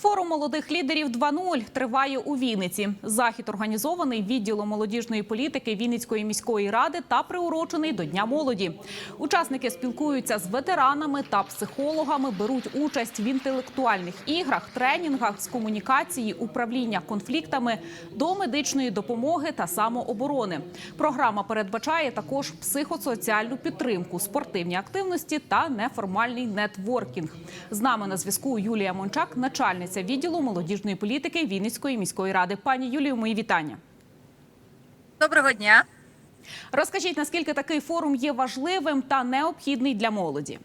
Форум молодих лідерів 2.0 триває у Вінниці. Захід організований відділом молодіжної політики Вінницької міської ради та приурочений до Дня молоді. Учасники спілкуються з ветеранами та психологами, беруть участь в інтелектуальних іграх, тренінгах з комунікації, управління конфліктами до медичної допомоги та самооборони. Програма передбачає також психосоціальну підтримку, спортивні активності та неформальний нетворкінг. З нами на зв'язку Юлія Мончак, начальниця відділу молодіжної політики Вінницької міської ради. Пані Юлію, мої вітання. Доброго дня. Розкажіть, наскільки такий форум є важливим та необхідний для молоді?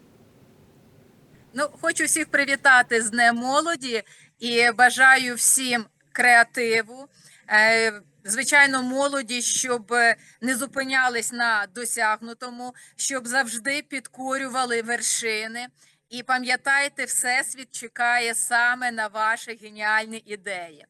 Ну, хочу всіх привітати з Днем молоді і бажаю всім креативу. е, Звичайно, молоді, щоб не зупинялись на досягнутому, щоб завжди підкорювали вершини. І пам'ятайте, всесвіт чекає саме на ваші геніальні ідеї.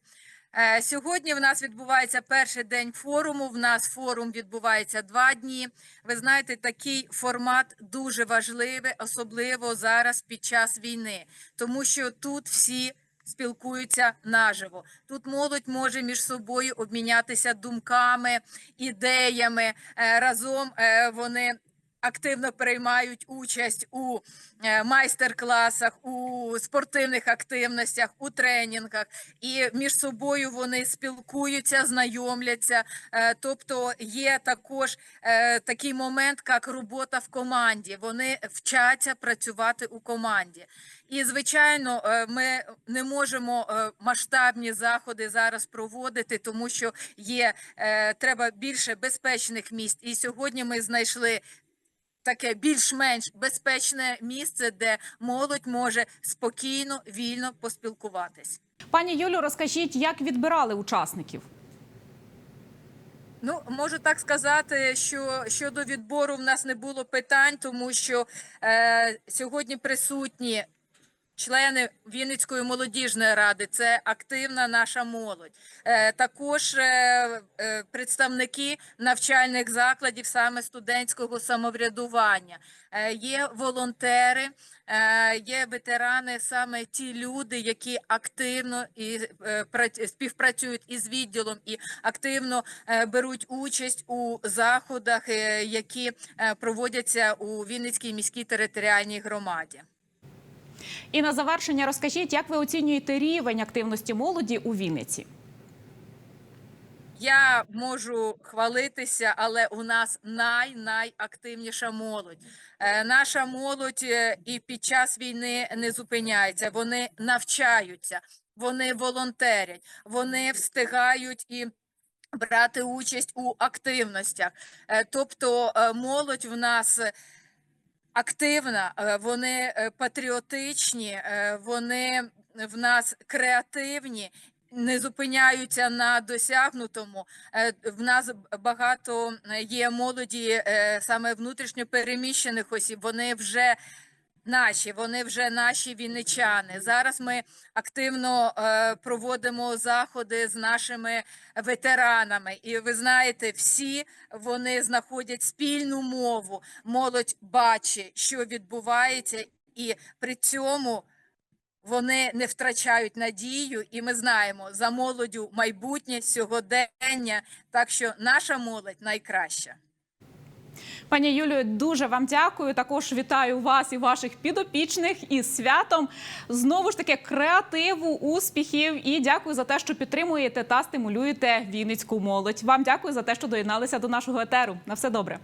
Е, Сьогодні в нас відбувається перший день форуму. В нас форум відбувається два дні. Ви знаєте, такий формат дуже важливий, особливо зараз під час війни, тому що тут всі спілкуються наживо. Тут молодь може між собою обмінятися думками, ідеями. Е, Разом е, вони активно приймають участь у е, майстер-класах, у спортивних активностях, у тренінгах, і між собою вони спілкуються, знайомляться. Е, Тобто є також е, такий момент, як робота в команді. Вони вчаться працювати у команді. І звичайно, ми не можемо масштабні заходи зараз проводити, тому що є треба більше безпечних місць. І сьогодні ми знайшли таке більш-менш безпечне місце, де молодь може спокійно, вільно поспілкуватись. Пані Юлю, розкажіть, як відбирали учасників? Ну, можу так сказати, що щодо відбору в нас не було питань, тому що е, сьогодні присутні члени Вінницької молодіжної ради, це активна наша молодь. Е, також е, е, представники навчальних закладів саме студентського самоврядування. Є волонтери, є ветерани, саме ті люди, які активно і співпрацюють із відділом і активно беруть участь у заходах, які проводяться у Вінницькій міській територіальній громаді. І на завершення розкажіть, як ви оцінюєте рівень активності молоді у Вінниці? Я можу хвалитися, але у нас най найактивніша молодь. Е, наша молодь е, і під час війни не зупиняється. Вони навчаються, вони волонтерять, вони встигають і. Брати участь у активностях, Е, тобто молодь в нас активна, е, вони е, патріотичні, е, вони в нас креативні, не зупиняються на досягнутому. В нас багато є молоді саме внутрішньо переміщених осіб. Вони вже наші, вони вже наші вінничани. Зараз ми активно е, проводимо заходи з нашими ветеранами. І ви знаєте, всі вони знаходять спільну мову. Молодь бачить, що відбувається, і при цьому. Вони не втрачають надію, і ми знаємо за молоддю майбутнє сьогодення. Так що наша молодь найкраща. Пані Юлію, дуже вам дякую. Також вітаю вас і ваших підопічних із святом. Знову ж таки, креативу, успіхів і дякую за те, що підтримуєте та стимулюєте вінницьку молодь. Вам дякую за те, що доєдналися до нашого етеру. На все добре.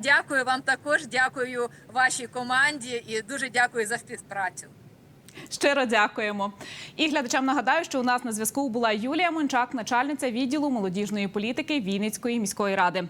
Дякую вам також. Дякую вашій команді і дуже дякую за співпрацю. Щиро дякуємо. І глядачам нагадаю, що у нас на зв'язку була Юлія Мончак, начальниця відділу молодіжної політики Вінницької міської ради.